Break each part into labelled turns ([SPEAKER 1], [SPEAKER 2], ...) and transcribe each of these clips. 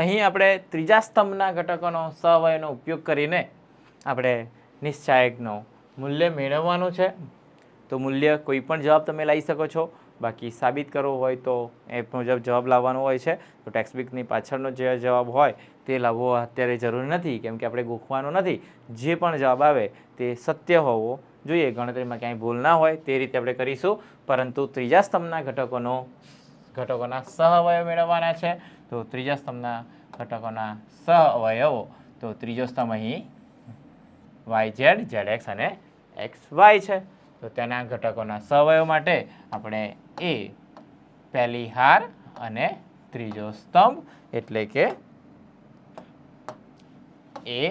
[SPEAKER 1] અહીં આપણે ત્રીજા સ્તંભના ઘટકોનો, સહવયનો ઉપયોગ કરીને આપણે નિશ્ચાયકનો મૂલ્ય મેળવવાનું છે. તો મૂલ્ય કોઈ પણ જવાબ તમે લાવી શકો છો. બાકી સાબિત કરવો હોય તો એ મુજબ જવાબ લાવવાનો હોય છે. તો ટેક્સ્ટબુકની પાછળનો જે જવાબ હોય તે લાવવો અત્યારે જરૂરી નથી, કેમ કે આપણે ગોખવાનો નથી. જે પણ જવાબ આવે તે સત્ય હોવો જોઈએ. ગણતરીમાં ક્યાંય ભૂલ ના હોય તે રીતે આપણે કરીશું. પરંતુ ત્રીજા સ્તંભના ઘટકોનો ઘટકોના સહઅવયવ મેળવવાના છે. તો ત્રીજા સ્તંભના ઘટકોના સહઅવયવો તો ત્રીજો સ્તંભ અહીં વાય ઝેડ ઝેડ એક્સ અને એક્સ વાય છે. તો તેના ઘટકોના સહઅવયવ માટે આપણે એ પહેલી હાર અને ત્રીજો સ્તંભ, એટલે કે એ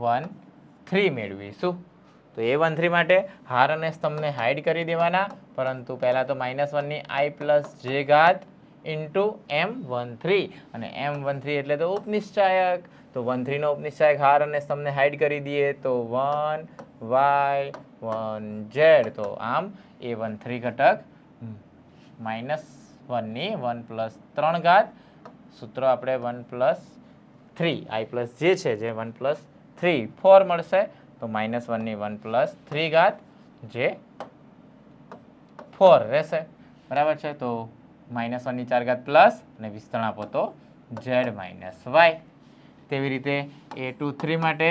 [SPEAKER 1] વન થ્રી મેળવીશું. તો એ વન થ્રી માટે હાર અને સ્તંભને હાઈડ કરી દેવાના. પરંતુ પહેલાં તો માઇનસ વનની આઈ પ્લસ જે ઘાત ઇન્ટુ એમ વન થ્રી અને એમ વન થ્રી એટલે તો ઉપનિશ્ચાયક. તો વન થ્રીનો ઉપનિશ્ચાયક હાર અને સ્તંભને હાઈડ કરી દઈએ તો વન વાય વન ઝેડ તો આમ એ વન થ્રી ઘટક માઇનસ વનની વન પ્લસ ત્રણ ઘાત સૂત્ર આપણે one plus three I plus જે છે જે વન પ્લસ થ્રી ફોર મળશે. તો માઇનસ વનની વન પ્લસ થ્રી ઘાત જે ફોર રહેશે. બરાબર છે? તો માઇનસ વનની ચાર ઘાત પ્લસ અને વિસ્તરણ આપો તો ઝેડ માઇનસ વાય તેવી રીતે એ ટુ થ્રી માટે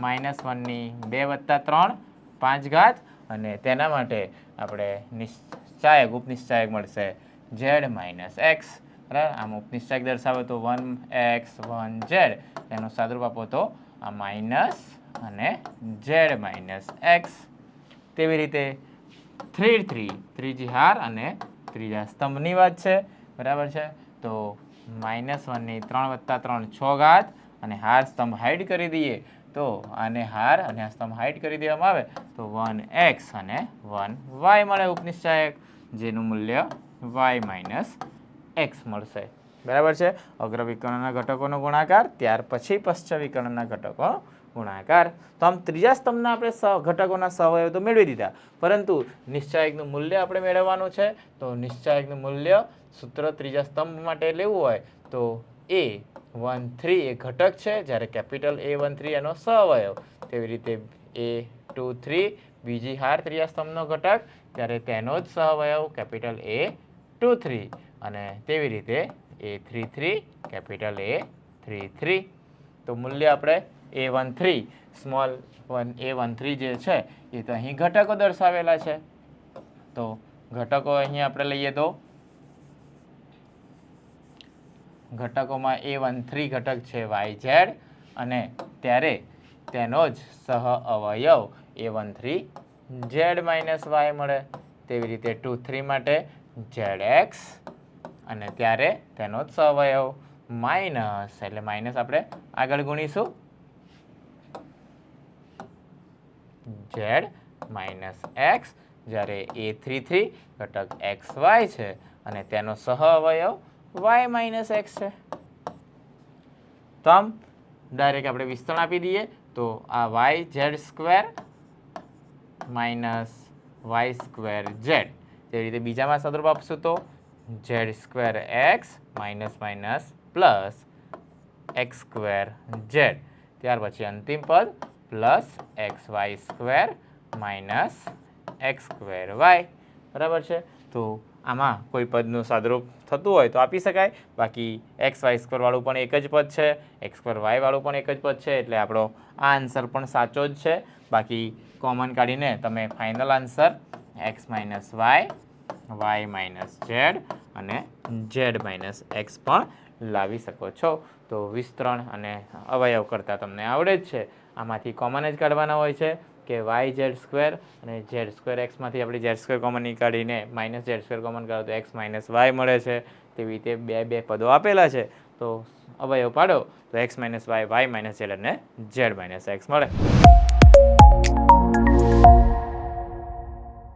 [SPEAKER 1] માઇનસ વનની બે વત્તા ત્રણ, પાંચ ઘાત અને તેના માટે આપણે નિશ્ચાયક, ઉપનિશ્ચાયક મળશે ઝેડ માઇનસ એક્સ બરાબર? આમ ઉપનિશ્ચાયક દર્શાવે તો વન એક્સ વન ઝેડ તેનો સાદરૂપ આપો તો આ માઇનસ અને ઝેડ માઇનસ એક્સ તેવી રીતે થ્રી થ્રી ત્રીજી હાર અને ત્રીજા સ્તંભની વાત છે. બરાબર છે? તો માઇનસ વનની ત્રણ વત્તા ત્રણ છ ઘાત અને હાર સ્તંભ હાઈડ કરી દઈએ. તો આને હાર અને આ સ્તંભ હાઈડ કરી દેવામાં આવે. તો વન એક્સ અને વન વાય મળે ઉપનિશ્ચાયક જેનું મૂલ્ય વાય માઇનસ એક્સ મળશે. બરાબર છે? અગ્ર વિકર્ણના ઘટકોનો ગુણાકાર, ત્યાર પછી પશ્ચ વિકર્ણના ઘટકો ગુણાકાર. તો આમ ત્રીજા સ્તંભના આપણે સ, ઘટકોના સવયવ તો મેળવી દીધા. પરંતુ નિશ્ચાયકનું મૂલ્ય આપણે મેળવવાનું છે. તો નિશ્ચાયકનું મૂલ્ય સૂત્ર ત્રીજા સ્તંભ માટે લેવું હોય તો એ વન થ્રી એ ઘટક છે. જ્યારે કેપિટલ એ વન થ્રી એનો સહવયવ. તેવી રીતે એ ટુ થ્રી બીજી હાર ત્રીજા સ્તંભનો ઘટક. ત્યારે તેનો જ સહવયવ કેપિટલ એ ટુ થ્રી. અને તેવી રીતે A three three capital A three three. તો મૂલ્ય આપણે A one three small one A one three જે છે, એ તો અહીં ઘટકો દર્શાવેલા છે. તો ઘટકો અહીં આપણે લઈએ તો, ઘટકોમાં એ વન થ્રી ઘટક છે વાય ઝેડ અને ત્યારે તેનો જ સહ અવયવ A one three Z minus Y મળે. તેવી રીતે ટુ થ્રી માટે ઝેડ એક્સ અને ત્યારે તેનો જ સહઅવયવ માઇનસ એટલે માઇનસ આપણે આગળ ગુણીશું. ઝેડ માઇનસ એક્સ જ્યારે એ થ્રી થ્રી ઘટક એક્સ વાય છે અને તેનો સહ અવયવ વાય માઇનસ એક્સ છે. તો આમ ડાયરેક્ટ આપણે વિસ્તરણ આપી દઈએ તો આ Y Z square minus Y square Z જે રીતે બીજામાં સદરૂપ આપશું તો Z square X minus minus plus X square Z ત્યાર પછી અંતિમ પદ plus X Y square minus X square Y. બરાબર છે? તો આમાં કોઈ પદનું સાદરૂપ થતું હોય તો આપી શકાય. બાકી એક્સ વાય સ્ક્વેરવાળું પણ એક જ પદ છે. એક્સ સ્ક્વેર વાયવાળું પણ એક જ પદ છે. એટલે આપણો આ આન્સર પણ સાચો જ છે. બાકી કોમન કાઢીને તમે final answer X minus Y Y minus Z અને ઝેડ માઇનસ એક્સ પણ લાવી શકો છો. તો વિસ્તરણ અને અવયવ કરતાં તમને આવડે જ છે. આમાંથી કોમન જ કાઢવાના હોય છે, કે વાય ઝેડ સ્ક્વેર અને ઝેડ સ્ક્વેર એક્સમાંથી આપણે ઝેડ સ્ક્વેર કોમન નીકાળીને માઇનસ ઝેડ સ્ક્વેર કોમન કરો તો એક્સ માઇનસ વાય મળે છે. તેવી રીતે બે બે પદો આપેલા છે. તો અવયવ પાડો તો X minus Y Y minus Z અને ઝેડ માઇનસ એક્સ મળે.